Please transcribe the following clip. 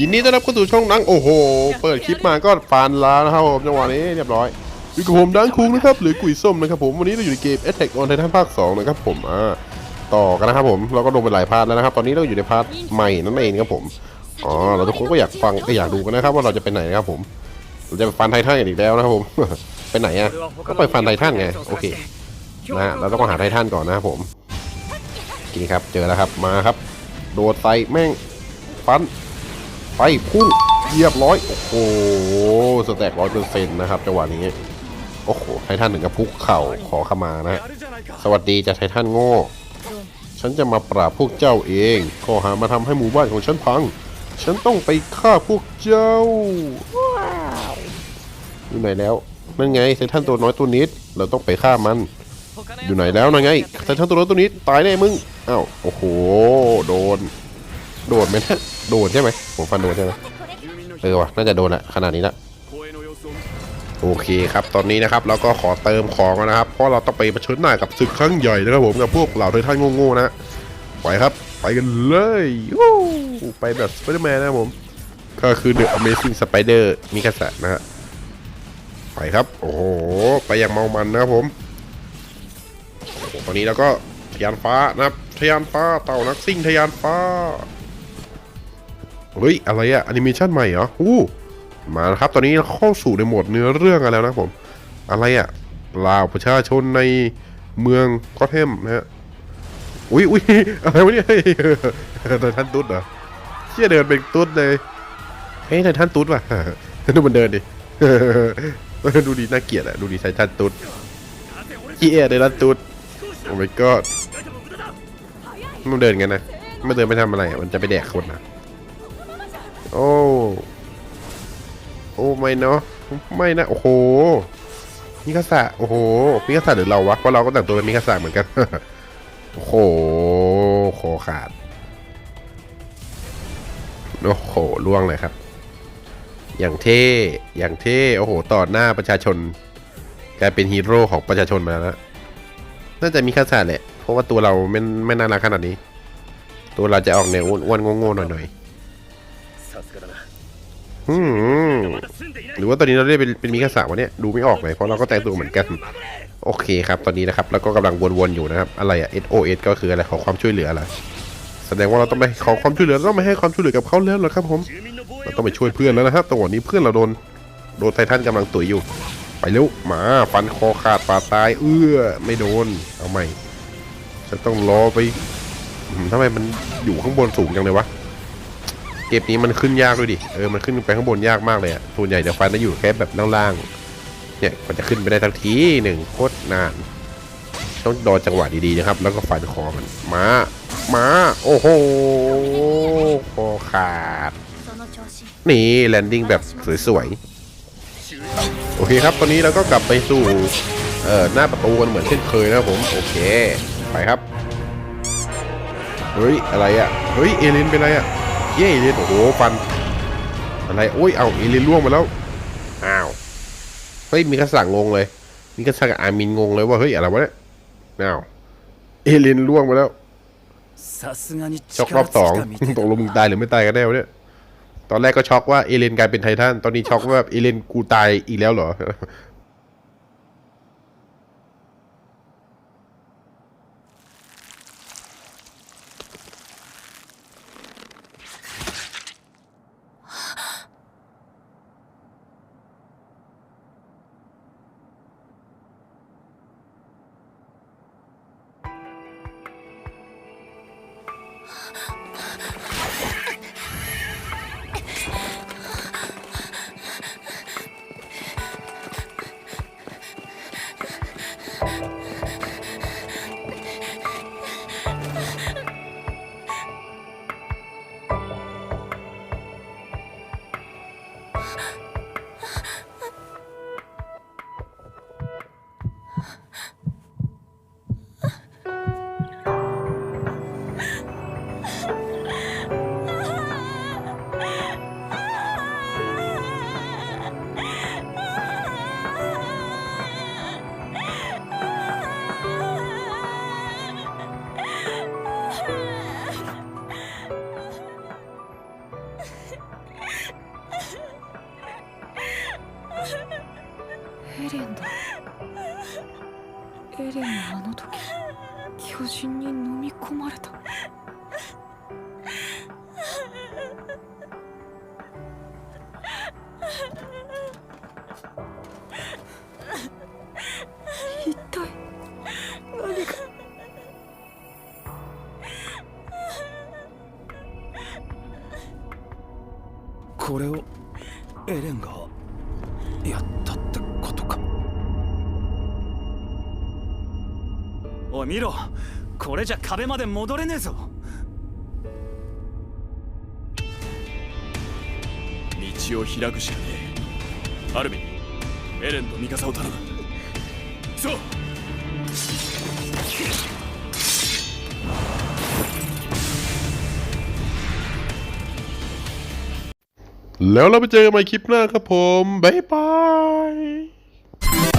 ยินดีต้อนรับเข้าสู่ช่องนังโอ้โห เปิดคลิปมาก็ฟานล้านะครับผมจังหวะนี้เรียบร้อยอยู่กับผมดังคุงนะครับหรือกุยส้มนะครับผมวันนี้เราอยู่ในเกม Attack on Titan ภาค2นะครับผมอ่าต่อกันนะครับผมเราก็ลงไปหลายพาร์ทแล้วนะครับ ตอนนี้เราอยู่ในพาร์ทใหม่นั่นเองครับผมอ๋อเราทุกคนก็อยากฟังก็อยากดูกันนะครับว่าเราจะไปไหนนะครับผม เราจะไปฟันไททันกันอีกแล้วนะครับผม ไปไหนอะก็ไปฟันไททันไงโอเคนะเราต้องหาไททันก่อนนะครับผมนี่ครับเจอแล้วครับมาครับ โดดใส่แม่งฟันไปพุ่งเรียบร้อยโอ้โหสแต็กร้อยเปอร์เซ็นต์นะครับจังหวะนี้โอ้โหไททันถึงกับพุกเข่าขอขมานะ สวัสดีจาไททันโง่ฉันจะมาปราบพวกเจ้าเองข้อหามาทำให้หมู่บ้านของฉันพัง ฉันต้องไปฆ่าพวกเจ้า อยู่ไหนแล้วนั่นไงไททันตัวน้อยตัวนิด เราต้องไปฆ่ามัน อยู่ไหนแล้วนั่นไงไททันตัวน้อยตัวนิดตายแน่มึงอ้าวโอ้โหโดน โดนไหมนะโดนใช่ไหมผมฟันโดนใช่ไหมเออวะน่าจะโดนแหละขนาดนี้ละโอเคครับตอนนี้นะครับเราก็ขอเติมของนะครับ เพราะเราต้องไปเผชิญหน้ากับศึกครั้งใหญ่นะครับผมกับพวกเหล่าไททันโง่ๆนะไปครับ ไปกันเลยวู้ไปแบบสไปเดอร์แมนนะครับผมก็คือ The Amazing Spider มิคาสะนะฮะ ไปครับ โอ้โห ไปอย่างเมามันนะครับผมตอนนี้เราก็ทยานฟ้านะครับทยานฟ้าเต่านักซิ่งทยานฟ้าเฮ้ยอะไรอะแอนิเมชันใหม่เหรออู้มาแล้วครับตอนนี้เข้าสู่ในโหมดเนื้อเรื่องกันแล้วนะครับผม อะไรอะลาวประชาชนในเมืองก็เทมนะฮะอุ้ยอุ้ยอะไรวะเนี่ยเฮ้ยไททันตุ๊ดเหรอเชี่ยเดินเป็นตุ๊ดเลยเฮ้ยไททันตุ๊ดว่ะดูมันเดินดิ ดูดีน่าเกลียดอะดูดีไททันตุ๊ดเชี่ยไททันตุ๊ดโอ้ my god มันเดินกันนะมันเดินไปทำอะไรมันจะไปแดกคนนะโอ้โอ้ไม่เนาะไม่นะโอ้โหมิคาสะโอ้โหมิคาสะหรือเราวะเพราะเราก็แต่งตัวเป็นมิคาสะเหมือนกันโอ้โหคขาดโอ้โหล่วงเลยครับ อย่างเท่อย่างเท่โอ้โหต่อหน้าประชาชนกลายเป็นฮีโร่ของประชาชนมาแล้วน่าจะมีคาสะแหละ เพราะว่าตัวเราไม่ไม่น่ารักขนาดนี้ ตัวเราจะออกแนวอ้วนๆโง่ๆหน่อยๆอืมหรือว่าตอนนี้เราได้เป็นเป็นมิคาสะวะเนี่ยดูไม่ออกเลยเพราะเราก็แต่งตัวเหมือนกัน โอเคครับตอนนี้นะครับแล้วก็กำลังวนๆอยู่นะครับ อะไรอะ SOS ก็คืออะไรขอความช่วยเหลืออะไรแสดงว่าเราต้องไปขอความช่วยเหลือเราต้องไปให้ความช่วยเหลือกับเขาแล้วเหรอครับผม เราต้องไปช่วยเพื่อนแล้วนะครับตอนนี้เพื่อนเราโดนโดนไททันกำลังตุ๋ยอยู่ ไปเร็วหมาฟันคอขาดปาตาย เอื้อไม่โดนเอาใหม่จะต้องรอไปทำไมมันอยู่ข้างบนสูงจังเลยวะเกมนี้มันขึ้นยากด้วยดิเออมันขึ้นไปข้างบนยากมากเลยอะส่วนใหญ่จะฟันจะอยู่แค่แบบล่างๆเนี่ยมันจะขึ้นไปได้ทั้งทีหนึ่งโคตรนานต้องรอจังหวะดีๆนะครับ แล้วก็ฟันคอมันมามาโอ้โหคอขาด นี่แลนดิ้งแบบสวยๆ โอเคครับ ตอนนี้เราก็กลับไปสู่เอ่อหน้าประตูกันเหมือนเช่นเคยนะผม โอเค ไปครับ เฮ้ย อะไรอะ่ะ เฮ้ย เอลินเป็นอไรอะ่ะ เย่เอลิน โอ้โห ฟัน อะไร โอ้ย เอาเอลินล่วงมาแล้ว อ้าว เฮ้ย มีกระสังงงเลย มีกระสังอามินงงเลยว่า เฮ้ย อะไรวะเนี่ย อ้าว เอลินล่วงมาแล้วช็อกรอบสองตกลงมึงตายหรือไม่ตายกันแน่วะเนี่ย ตอนแรกก็ช็อกว่าเอเลนกลายเป็นไททัน ตอนนี้ช็อกว่าแบบเอเลนกูตายอีกแล้วเหรอ 啊。エレンはあの時巨人に飲み込まれた。一体何が？これをエレンがやったってことか。おい見ろこれじゃ壁まで戻れねえぞ道を開くしかねえアルミンエレンとミカサを頼むそう แล้วเราไปเจอกันใหม่คลิปหน้าครับผม บ๊ายบาย